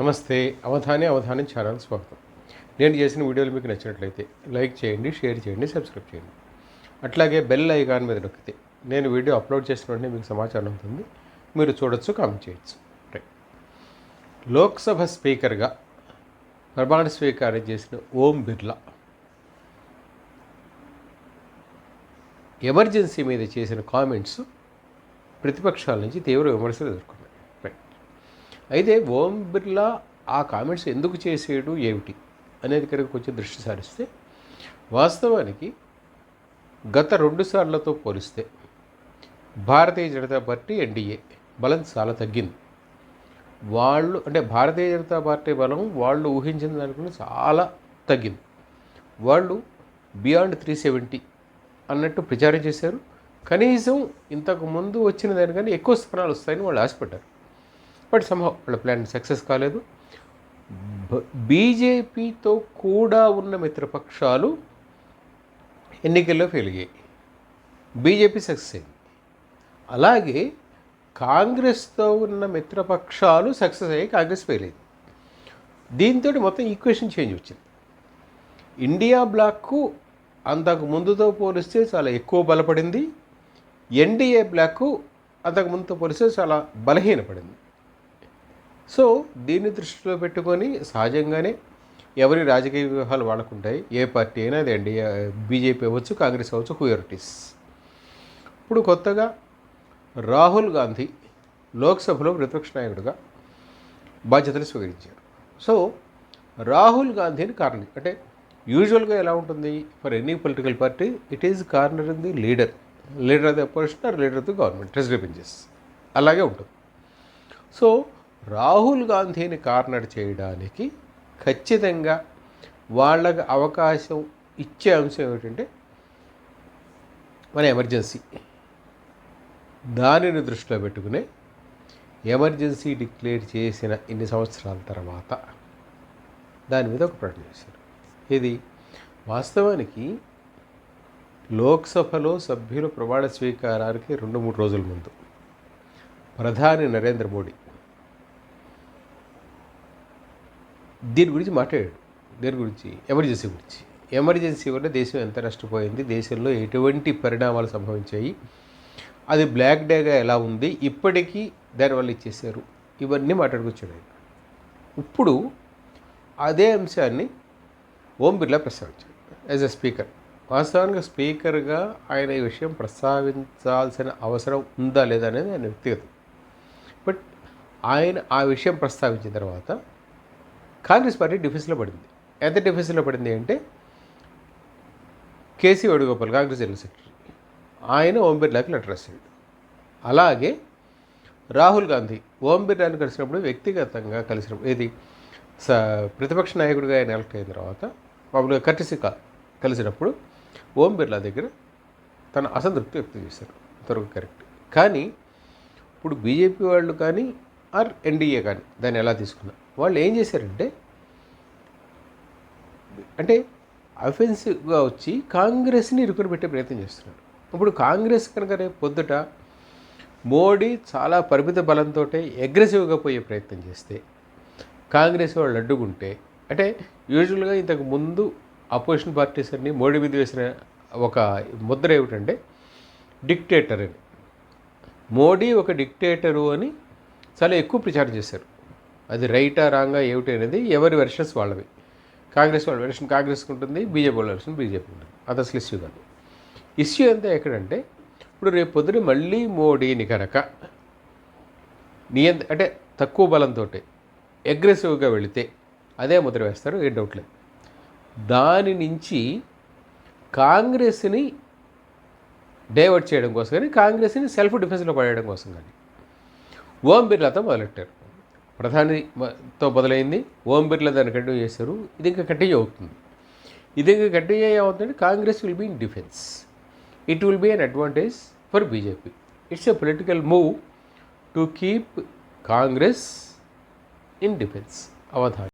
నమస్తే. అవధాని అవధానం ఛానల్ స్వాగతం. నేను చేసిన వీడియోలు మీకు నచ్చినట్లయితే లైక్ చేయండి షేర్ చేయండి సబ్స్క్రైబ్ చేయండి. అట్లాగే బెల్ ఐకాన్ మీద నొక్కితే నేను వీడియో అప్లోడ్ చేసిన వెంటనే మీకు సమాచారం ఉంటుంది మీరు చూడొచ్చు కామెంట్ చేయొచ్చు. రైట్. లోక్సభ స్పీకర్గా ప్రమాణ స్వీకారం చేసిన ఓం బిర్లా ఎమర్జెన్సీ మీద చేసిన కామెంట్స్ ప్రతిపక్షాల నుంచి తీవ్ర విమర్శలు ఎదుర్కొన్నాయి అయితే ఓం బిర్లా ఆ కామెంట్స్ ఎందుకు చేసేయడు ఏమిటి అనేది కనుక కొంచెం దృష్టి సారిస్తే వాస్తవానికి గత రెండు సార్లతో పోలిస్తే భారతీయ జనతా పార్టీ ఎన్డీఏ బలం చాలా తగ్గింది. వాళ్ళు అంటే భారతీయ జనతా పార్టీ బలం వాళ్ళు ఊహించిన దానికన్నా చాలా తగ్గింది. వాళ్ళు బియాండ్ త్రీ సెవెంటీ అన్నట్టు ప్రచారం చేశారు. కనీసం ఇంతకు ముందు వచ్చిన దానికన్నా ఎక్కువ స్థానాలు వస్తాయని వాళ్ళు ఆశపడ్డారు. బట్ సంభవం? వాళ్ళ ప్లాన్ సక్సెస్ కాలేదు. బీజేపీతో కూడా ఉన్న మిత్రపక్షాలు ఎన్నికల్లో ఫెయిల్ అయ్యాయి. బీజేపీ సక్సెస్ అయింది. అలాగే కాంగ్రెస్తో ఉన్న మిత్రపక్షాలు సక్సెస్ అయ్యి కాంగ్రెస్ ఫెయిల్ అయింది. దీంతో మొత్తం ఈక్వేషన్ చేంజ్ వచ్చింది. ఇండియా బ్లాక్కు అంతకు ముందుతో పోలిస్తే చాలా ఎక్కువ బలపడింది. ఎన్డీఏ బ్లాక్ అంతకు ముందుతో పోలిస్తే చాలా బలహీనపడింది. సో దీన్ని దృష్టిలో పెట్టుకొని సహజంగానే ఎవరి రాజకీయ వ్యూహాలు వాళ్ళకుంటాయి. ఏ పార్టీ అయినా అది ఎన్డీఏ బీజేపీ అవ్వచ్చు కాంగ్రెస్ అవ్వచ్చు హూయర్టీస్ ఇప్పుడు కొత్తగా రాహుల్ గాంధీ లోక్సభలో ప్రతిపక్ష నాయకుడిగా బాధ్యతలు స్వీకరించారు. సో రాహుల్ గాంధీని కారణం అంటే యూజువల్గా ఎలా ఉంటుంది? For any political party it is corner in the leader leader of the opposition or leader of the government treasury benches అలాగే ఉంటుంది. సో రాహుల్ గాంధీని కార్నర్ చేయడానికి ఖచ్చితంగా వాళ్ళకు అవకాశం ఇచ్చే అంశం ఏమిటంటే మన ఎమర్జెన్సీ. దానిని దృష్టిలో పెట్టుకునే ఎమర్జెన్సీ డిక్లేర్ చేసిన ఇన్ని సంవత్సరాల తర్వాత దాని మీద ఒక ప్రకటన చేశారు. ఇది వాస్తవానికి లోక్సభలో సభ్యుల ప్రమాణ స్వీకారానికి రెండు మూడు రోజుల ముందు ప్రధాని నరేంద్ర మోడీ దీని గురించి మాట్లాడాడు. దీని గురించి ఎమర్జెన్సీ గురించి. ఎమర్జెన్సీ వల్ల దేశం ఎంత నష్టపోయింది దేశంలో ఎటువంటి పరిణామాలు సంభవించాయి అది బ్లాక్ డేగా ఎలా ఉంది ఇప్పటికీ దానివల్ల ఇచ్చేసారు ఇవన్నీ మాట్లాడుకొచ్చాడు ఆయన. ఇప్పుడు అదే అంశాన్ని Om Birla ప్రస్తావించాడు. As a speaker. వాస్తవానికి స్పీకర్గా ఆయన ఈ విషయం ప్రస్తావించాల్సిన అవసరం ఉందా లేదా అనేది ఆయన వ్యక్తిగతం. బట్ ఆయన ఆ విషయం ప్రస్తావించిన తర్వాత కాంగ్రెస్ పార్టీ డిఫెన్స్లో పడింది. ఎంత డిఫెన్స్లో పడింది అంటే KC Venugopal Congress general secretary. ఆయన ఓం బిర్లాకి లెటర్ రాశాడు. అలాగే రాహుల్ గాంధీ ఓం బిర్లాని కలిసినప్పుడు వ్యక్తిగతంగా కలిసినప్పుడు ఇది స ప్రతిపక్ష నాయకుడిగా ఆయన ఎలక్ట్ అయిన తర్వాత మామూలుగా కర్టిసి కలిసినప్పుడు ఓం బిర్లా దగ్గర తన అసంతృప్తి వ్యక్తం చేశారు. త్వరగా కరెక్ట్. కానీ ఇప్పుడు బీజేపీ వాళ్ళు కానీ ఆర్ ఎన్డీఏ కానీ దాన్ని ఎలా తీసుకున్నా వాళ్ళు ఏం చేశారంటే అంటే అఫెన్సివ్గా వచ్చి కాంగ్రెస్ని ఇరుకుని పెట్టే ప్రయత్నం చేస్తున్నారు. ఇప్పుడు కాంగ్రెస్ కనుక రేపు పొద్దుట మోడీ చాలా పరిమిత బలంతో అగ్రెసివ్గా పోయే ప్రయత్నం చేస్తే కాంగ్రెస్ వాళ్ళు అడ్డుకుంటే అంటే యూజువల్గా ఇంతకు ముందు అపోజిషన్ పార్టీస్ అన్ని మోడీ మీద వేసిన ఒక ముద్ర ఏమిటంటే డిక్టేటర్ అని. మోడీ ఒక డిక్టేటరు అని చాలా ఎక్కువ ప్రచారం చేశారు. అది రైటా రాంగా ఏమిటి అనేది ఎవరి వెర్షన్స్ వాళ్ళవి. కాంగ్రెస్ వాళ్ళ వెర్షన్ కాంగ్రెస్కి ఉంటుంది బీజేపీ వాళ్ళ వెర్షన్ బీజేపీ ఉంటుంది. అది అసలు ఇష్యూ కాదు. ఇష్యూ అంతా ఎక్కడంటే ఇప్పుడు రేపు పొద్దున మళ్ళీ మోడీని కనుక నియంత్ర అంటే తక్కువ బలంతో అగ్రెసివ్గా వెళితే అదే ముద్ర వేస్తారు ఏ డౌట్ లేదు. దాని నుంచి కాంగ్రెస్ని డైవర్ట్ చేయడం కోసం కానీ కాంగ్రెస్ని సెల్ఫ్ డిఫెన్స్లో పడేయడం కోసం కానీ ఓం బిర్లాతో మొదలెట్టారు. ప్రధానితో మొదలైంది. ఓం బిర్లా దాన్ని కంటిన్యూ చేశారు. ఇది ఇంకా కంటిన్యూ అవుతుంది. ఇది ఇంకా కంటిన్యూ అవుతుంది Congress will be in defence. It will be an advantage for BJP. It's a political move to keep Congress in defence. Avadhan.